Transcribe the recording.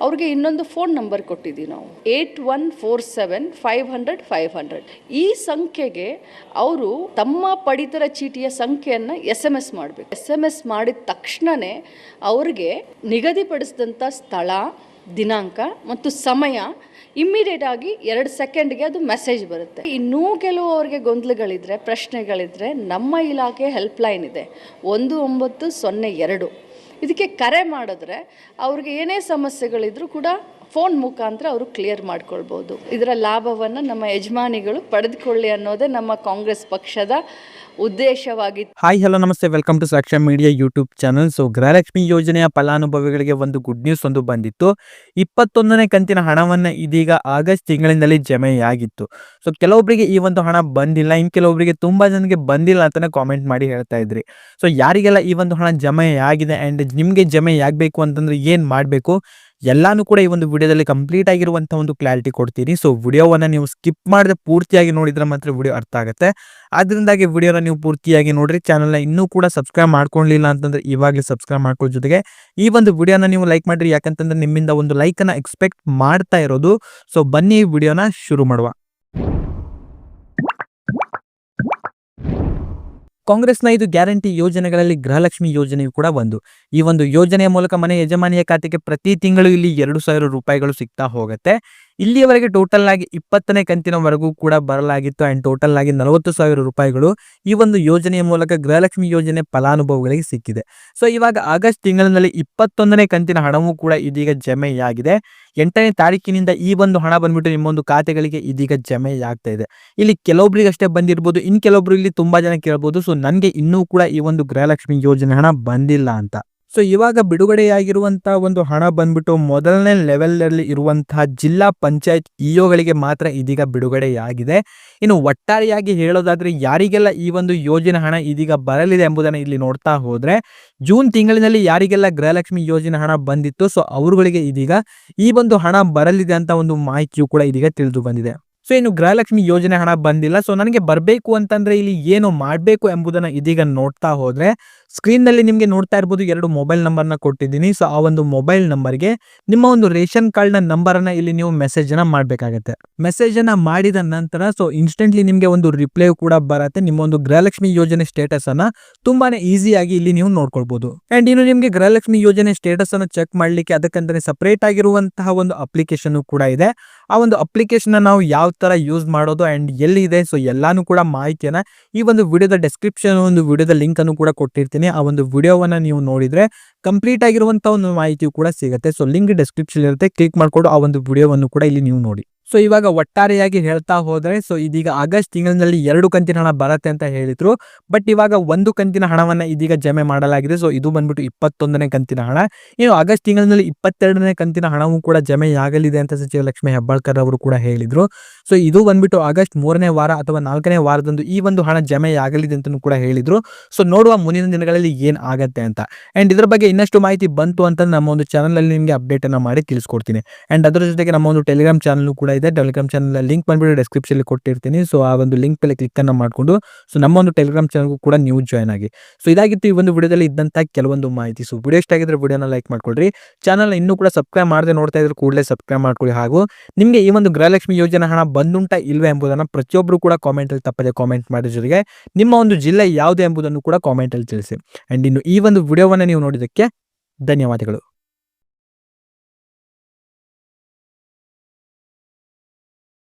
ಅವ್ರಿಗೆ ಇನ್ನೊಂದು phone number ಕೊಟ್ಟಿದ್ದೀವಿ ನಾವು. Eight one four seven five hundred five hundred ಈ ಸಂಖ್ಯೆಗೆ ಅವರು ತಮ್ಮ ಪಡಿತರ ಚೀಟಿಯ ಸಂಖ್ಯೆಯನ್ನು ಎಸ್ ಎಂ ಎಸ್ ಮಾಡಬೇಕು. ಎಸ್ ಎಂ ಎಸ್ ಮಾಡಿದ ತಕ್ಷಣವೇ ಅವ್ರಿಗೆ ನಿಗದಿಪಡಿಸಿದಂಥ ಸ್ಥಳ, ದಿನಾಂಕ ಮತ್ತು ಸಮಯ ಇಮ್ಮಿಡಿಯೇಟ್ ಆಗಿ ಎರಡು ಸೆಕೆಂಡ್ಗೆ ಅದು ಮೆಸೇಜ್ ಬರುತ್ತೆ. ಇನ್ನೂ ಕೆಲವು ಅವರಿಗೆ ಗೊಂದಲಗಳಿದ್ರೆ, ಪ್ರಶ್ನೆಗಳಿದ್ರೆ ನಮ್ಮ ಇಲಾಖೆ ಹೆಲ್ಪ್ಲೈನ್ ಇದೆ. ಒಂದು ಒಂಬತ್ತು ಸೊನ್ನೆ ಎರಡು. ಇದಕ್ಕೆ ಕರೆ ಮಾಡಿದ್ರೆ ಅವ್ರಿಗೆ ಏನೇ ಸಮಸ್ಯೆಗಳಿದ್ರೂ ಕೂಡ ಫೋನ್ ಮುಖಾಂತರ ಅವರು ಕ್ಲಿಯರ್ ಮಾಡ್ಕೊಳ್ಬೋದು. ಇದರ ಲಾಭವನ್ನು ನಮ್ಮ ಯಜಮಾನಿಗಳು ಪಡೆದುಕೊಳ್ಳಿ ಅನ್ನೋದೇ ನಮ್ಮ ಕಾಂಗ್ರೆಸ್ ಪಕ್ಷದ ಉದ್ದೇಶವಾಗಿತ್ತು ಹಾಯ್ ಹಲೋ ನಮಸ್ತೆ. Welcome to Sakshya media YouTube channel so Gruhalakshmi ಯೋಜನೆಯ ಫಲಾನುಭವಿಗಳಿಗೆ ಒಂದು ಗುಡ್ ನ್ಯೂಸ್ ಒಂದು ಬಂದಿತ್ತು. ಇಪ್ಪತ್ತೊಂದನೇ ಕಂತಿನ ಹಣವನ್ನು ಇದೀಗ ಆಗಸ್ಟ್ ತಿಂಗಳಿನಲ್ಲಿ ಜಮೆಯಾಗಿತ್ತು. ಸೊ ಕೆಲವೊಬ್ಬರಿಗೆ ಈ ಒಂದು ಹಣ ಬಂದಿಲ್ಲ. ಇನ್ನು ಕೆಲವೊಬ್ಬರಿಗೆ ತುಂಬ ಜನಕ್ಕೆ ಬಂದಿಲ್ಲ ಅಂತಾನೆ ಕಾಮೆಂಟ್ ಮಾಡಿ ಹೇಳ್ತಾ ಇದ್ರಿ. ಸೊ ಯಾರಿಗೆಲ್ಲ ಈ ಒಂದು ಹಣ ಜಮೆಯಾಗಿದೆ ಆ್ಯಂಡ್ ನಿಮಗೆ ಜಮೆ ಆಗಬೇಕು ಅಂತಂದ್ರೆ ಏನು ಮಾಡಬೇಕು? ಎಲ್ಲಾನು ಕೂಡ ಈ ಒಂದು ವಿಡಿಯೋದಲ್ಲಿ ಕಂಪ್ಲೀಟ್ ಆಗಿರುವಂತಹ ಒಂದು ಕ್ಲಾರಿಟಿ ಕೊಡ್ತೀನಿ. ಸೊ ವಿಡಿಯೋವನ್ನು ನೀವು ಸ್ಕಿಪ್ ಮಾಡದೆ ಪೂರ್ತಿಯಾಗಿ ನೋಡಿದ್ರೆ ಮಾತ್ರ ವಿಡಿಯೋ ಅರ್ಥ ಆಗುತ್ತೆ. ಅದರಿಂದಾಗಿ ವಿಡಿಯೋನ ನೀವು ಪೂರ್ತಿಯಾಗಿ ನೋಡ್ರಿ. ಚಾನಲ್ನ ಇನ್ನೂ ಕೂಡ ಸಬ್ಸ್ಕ್ರೈಬ್ ಮಾಡ್ಕೊಳ್ಳಿಲ್ಲ ಅಂತಂದ್ರೆ ಇವಾಗಲೇ ಸಬ್ಸ್ಕ್ರೈಬ್ ಮಾಡ್ಕೊಳ್ಳೋ ಜೊತೆಗೆ ಈ ಒಂದು ವಿಡಿಯೋನ ನೀವು ಲೈಕ್ ಮಾಡ್ರಿ. ಯಾಕಂತಂದ್ರೆ ನಿಮ್ಮಿಂದ ಒಂದು ಲೈಕನ್ನು ಎಕ್ಸ್ಪೆಕ್ಟ್ ಮಾಡ್ತಾ ಇರೋದು. ಸೊ ಬನ್ನಿ ಈ ವಿಡಿಯೋನ ಶುರು ಮಾಡುವ. ಕಾಂಗ್ರೆಸ್ನ ಇದು ಗ್ಯಾರಂಟಿ ಯೋಜನೆಗಳಲ್ಲಿ ಗೃಹಲಕ್ಷ್ಮಿ ಯೋಜನೆಯು ಕೂಡ ಒಂದು ಈ ಒಂದು ಯೋಜನೆಯ ಮೂಲಕ ಮನೆ ಯಜಮಾನಿಯ ಖಾತೆಗೆ ಪ್ರತಿ ತಿಂಗಳು ಇಲ್ಲಿ ಎರಡು ಸಾವಿರ ರೂಪಾಯಿಗಳು ಸಿಗ್ತಾ ಹೋಗುತ್ತೆ. ಇಲ್ಲಿಯವರೆಗೆ ಟೋಟಲ್ ಆಗಿ ಇಪ್ಪತ್ತನೇ ಕಂತಿನವರೆಗೂ ಕೂಡ ಬರಲಾಗಿತ್ತು ಅಂಡ್ ಟೋಟಲ್ ಆಗಿ ನಲವತ್ತು ಸಾವಿರ ರೂಪಾಯಿಗಳು ಈ ಒಂದು ಯೋಜನೆಯ ಮೂಲಕ ಗೃಹಲಕ್ಷ್ಮಿ ಯೋಜನೆ ಫಲಾನುಭವಿಗಳಿಗೆ ಸಿಕ್ಕಿದೆ. ಸೊ ಇವಾಗ ಆಗಸ್ಟ್ ತಿಂಗಳಿನಲ್ಲಿ ಇಪ್ಪತ್ತೊಂದನೇ ಕಂತಿನ ಹಣವೂ ಕೂಡ ಇದೀಗ ಜಮೆಯಾಗಿದೆ. ಎಂಟನೇ ತಾರೀಕಿನಿಂದ ಈ ಒಂದು ಹಣ ಬಂದ್ಬಿಟ್ಟು ನಿಮ್ಮೊಂದು ಖಾತೆಗಳಿಗೆ ಇದೀಗ ಜಮೆಯಾಗ್ತಾ ಇದೆ. ಇಲ್ಲಿ ಕೆಲವೊಬ್ರಿಗೆ ಅಷ್ಟೇ ಬಂದಿರ್ಬೋದು, ಇನ್ ಕೆಲವೊಬ್ರು ಇಲ್ಲಿ ತುಂಬಾ ಜನ ಕೇಳ್ಬೋದು. ಸೊ ನನಗೆ ಇನ್ನೂ ಕೂಡ ಈ ಒಂದು ಗೃಹಲಕ್ಷ್ಮಿ ಯೋಜನೆ ಹಣ ಬಂದಿಲ್ಲ ಅಂತ. ಸೊ ಇವಾಗ ಬಿಡುಗಡೆಯಾಗಿರುವಂತಹ ಒಂದು ಹಣ ಬಂದ್ಬಿಟ್ಟು ಮೊದಲನೇ ಲೆವೆಲ್ ಅಲ್ಲಿ ಇರುವಂತಹ ಜಿಲ್ಲಾ ಪಂಚಾಯತ್ ಇಒಗಳಿಗೆ ಮಾತ್ರ ಇದೀಗ ಬಿಡುಗಡೆಯಾಗಿದೆ. ಇನ್ನು ಒಟ್ಟಾರೆಯಾಗಿ ಹೇಳೋದಾದ್ರೆ ಯಾರಿಗೆಲ್ಲ ಈ ಒಂದು ಯೋಜನೆ ಹಣ ಇದೀಗ ಬರಲಿದೆ ಎಂಬುದನ್ನು ಇಲ್ಲಿ ನೋಡ್ತಾ ಹೋದ್ರೆ ಜೂನ್ ತಿಂಗಳಿನಲ್ಲಿ ಯಾರಿಗೆಲ್ಲ ಗೃಹಲಕ್ಷ್ಮಿ ಯೋಜನೆ ಹಣ ಬಂದಿತ್ತು ಸೊ ಅವರುಗಳಿಗೆ ಇದೀಗ ಈ ಒಂದು ಹಣ ಬರಲಿದೆ ಅಂತ ಒಂದು ಮಾಹಿತಿಯು ಕೂಡ ಇದೀಗ ತಿಳಿದು ಬಂದಿದೆ. ಸೊ ಏನು ಗೃಹಲಕ್ಷ್ಮಿ ಯೋಜನೆ ಹಣ ಬಂದಿಲ್ಲ. ಸೊ ನನಗೆ ಬರಬೇಕು ಅಂತಂದ್ರೆ ಇಲ್ಲಿ ಏನು ಮಾಡಬೇಕು ಎಂಬುದನ್ನ ಇದೀಗ ನೋಡ್ತಾ ಹೋದ್ರೆ ಸ್ಕ್ರೀನ್ನಲ್ಲಿ ನಿಮಗೆ ನೋಡ್ತಾ ಇರ್ಬೋದು ಎರಡು ಮೊಬೈಲ್ ನಂಬರ್ನ ಕೊಟ್ಟಿದ್ದೀನಿ. ಸೊ ಆ ಒಂದು ಮೊಬೈಲ್ ನಂಬರ್ಗೆ ನಿಮ್ಮ ಒಂದು ರೇಷನ್ ಕಾರ್ಡ್ನ ನಂಬರ್ ಅನ್ನ ಇಲ್ಲಿ ನೀವು ಮೆಸೇಜ್ ಅನ್ನ ಮಾಡಬೇಕಾಗತ್ತೆ. ಮೆಸೇಜ್ ಅನ್ನ ಮಾಡಿದ ನಂತರ ಸೊ ಇನ್ಸ್ಟೆಂಟ್ಲಿ ನಿಮಗೆ ಒಂದು ರಿಪ್ಲೈ ಕೂಡ ಬರುತ್ತೆ. ನಿಮ್ಮ ಒಂದು ಗೃಹಲಕ್ಷ್ಮಿ ಯೋಜನೆ ಸ್ಟೇಟಸ್ ಅನ್ನ ತುಂಬಾನೇ ಈಸಿಯಾಗಿ ಇಲ್ಲಿ ನೀವು ನೋಡ್ಕೊಳ್ಬೋದು. ಆ್ಯಂಡ್ ಇನ್ನು ನಿಮಗೆ ಗೃಹಲಕ್ಷ್ಮಿ ಯೋಜನೆ ಸ್ಟೇಟಸ್ ಅನ್ನು ಚೆಕ್ ಮಾಡಲಿಕ್ಕೆ ಅದಕ್ಕಂತಾನೆ ಸಪ್ರೇಟ್ ಆಗಿರುವಂತಹ ಒಂದು ಅಪ್ಲಿಕೇಶನ್ ಕೂಡ ಇದೆ. ಆ ಒಂದು ಅಪ್ಲಿಕೇಶನ್ ನಾವು ಯಾವ ತರ ಯೂಸ್ ಮಾಡೋದು ಆ್ಯಂಡ್ ಎಲ್ಲಿದೆ ಸೊ ಎಲ್ಲಾನು ಕೂಡ ಮಾಹಿತಿಯನ್ನು ಈ ಒಂದು ವಿಡಿಯೋದ ಡೆಸ್ಕ್ರಿಪ್ಷನ್ ಒಂದು ವಿಡಿಯೋದ ಲಿಂಕ್ ಅನ್ನು ಕೂಡ ಕೊಟ್ಟಿರ್ತೀನಿ. ಆ ಒಂದು ವಿಡಿಯೋವನ್ನ ನೀವು ನೋಡಿದ್ರೆ ಕಂಪ್ಲೀಟ್ ಆಗಿರುವಂತ ಒಂದು ಮಾಹಿತಿಯು ಕೂಡ ಸಿಗುತ್ತೆ. ಸೊ ಲಿಂಕ್ ಡಿಸ್ಕ್ರಿಪ್ಷನ್ ಇರುತ್ತೆ ಕ್ಲಿಕ್ ಮಾಡಿಕೊಂಡು ಆ ಒಂದು ವಿಡಿಯೋವನ್ನು ಕೂಡ ಇಲ್ಲಿ ನೀವು ನೋಡಿ. ಸೊ ಇವಾಗ ಒಟ್ಟಾರೆಯಾಗಿ ಹೇಳ್ತಾ ಹೋದರೆ ಸೊ ಇದೀಗ ಆಗಸ್ಟ್ ತಿಂಗಳಿನಲ್ಲಿ ಎರಡು ಕಂತಿನ ಹಣ ಬರುತ್ತೆ ಅಂತ ಹೇಳಿದ್ರು. ಬಟ್ ಇವಾಗ ಒಂದು ಕಂತಿನ ಹಣವನ್ನ ಇದೀಗ ಜಮೆ ಮಾಡಲಾಗಿದೆ. ಸೊ ಇದು ಬಂದ್ಬಿಟ್ಟು ಇಪ್ಪತ್ತೊಂದನೇ ಕಂತಿನ ಹಣ. ಇನ್ನು ಆಗಸ್ಟ್ ತಿಂಗಳಿನಲ್ಲಿ ಇಪ್ಪತ್ತೆರಡನೇ ಕಂತಿನ ಹಣವೂ ಕೂಡ ಜಮೆಯಾಗಲಿದೆ ಅಂತ ಸಚಿವ ಲಕ್ಷ್ಮೀ ಹೆಬ್ಬಾಳ್ಕರ್ ಅವರು ಕೂಡ ಹೇಳಿದ್ರು. ಸೊ ಇದು ಬಂದ್ಬಿಟ್ಟು ಆಗಸ್ಟ್ ಮೂರನೇ ವಾರ ಅಥವಾ ನಾಲ್ಕನೇ ವಾರದಂದು ಈ ಒಂದು ಹಣ ಜಮೆಯಾಗಲಿದೆ ಅಂತ ಕೂಡ ಹೇಳಿದ್ರು. ಸೊ ನೋಡುವ ಮುಂದಿನ ದಿನಗಳಲ್ಲಿ ಏನು ಆಗತ್ತೆ ಅಂತ. ಅಂಡ್ ಇದ್ರ ಬಗ್ಗೆ ಇನ್ನಷ್ಟು ಮಾಹಿತಿ ಬಂತು ಅಂತ ನಮ್ಮ ಒಂದು ಚಾನಲಲ್ಲಿ ನಿಮಗೆ ಅಪ್ಡೇಟ್ ಅನ್ನ ಮಾಡಿ ತಿಳಿಸ್ಕೊಡ್ತೀನಿ. ಅಂಡ್ ಅದರ ಜೊತೆಗೆ ನಮ್ಮ ಒಂದು ಟೆಲಿಗ್ರಾಮ್ ಚಾನಲ್ ಕೂಡ ಇದೆ. ಟೆಲಿಗ್ರಾಮ್ ಚಾನಲ್ ಲಿಂಕ್ ಬಂದ್ಬಿಟ್ಟು ಡಿಸ್ಕ್ರಿಪ್ಷನ್ ಕೊಟ್ಟಿರ್ತೀನಿ. ಸೊ ಆ ಒಂದು ಲಿಂಕ್ ಮೇಲೆ ಕ್ಲಿಕ್ ಅನ್ನ ಮಾಡ್ಕೊಂಡು ಸೊ ನಮ್ಮ ಒಂದು ಟೆಲಿಗ್ರಾಮ್ ಚಾನಲ್ಗೂ ಕೂಡ ನೀವು ಜಾಯ್ನ್ ಆಗಿ. ಸೊ ಇದಾಗಿತ್ತು ಈ ಒಂದು ವಿಡಿಯೋದಲ್ಲಿ ಇದ್ದಂಥ ಕೆಲವೊಂದು ಮಾಹಿತಿ. ಸೊ ವಿಡಿಯೋ ಇಷ್ಟ ಆಗಿದ್ರೆ ವಿಡಿಯೋನ ಲೈಕ್ ಮಾಡ್ಕೊಳ್ರಿ. ಚಾನಲ್ ಇನ್ನೂ ಕೂಡ ಸಬ್ಸ್ಕ್ರೈಬ್ ಮಾಡದೆ ನೋಡ್ತಾ ಇದ್ರೆ ಕೂಡಲೇ ಸಬ್ಸ್ಕ್ರೈಬ್ ಮಾಡ್ಕೊಳ್ಳಿ ಹಾಗೂ ನಿಮಗೆ ಈ ಒಂದು ಗೃಹಲಕ್ಷ್ಮಿ ಯೋಜನೆ ಹಣ ಬಂದುಂಟ ಇಲ್ವೇ ಎಂಬುದನ್ನು ಪ್ರತಿಯೊಬ್ಬರು ಕೂಡ ಕಾಮೆಂಟಲ್ಲಿ ತಪ್ಪದೆ ಕಾಮೆಂಟ್ ಮಾಡಿದ ಜೊತೆಗೆ ನಿಮ್ಮ ಒಂದು ಜಿಲ್ಲೆ ಯಾವುದು ಎಂಬುದನ್ನು ಕೂಡ ಕಾಮೆಂಟಲ್ಲಿ ತಿಳಿಸಿ. ಆ್ಯಂಡ್ ಇನ್ನು ಈ ಒಂದು ವಿಡಿಯೋವನ್ನು ನೀವು ನೋಡಿದ್ದಕ್ಕೆ ಧನ್ಯವಾದಗಳು.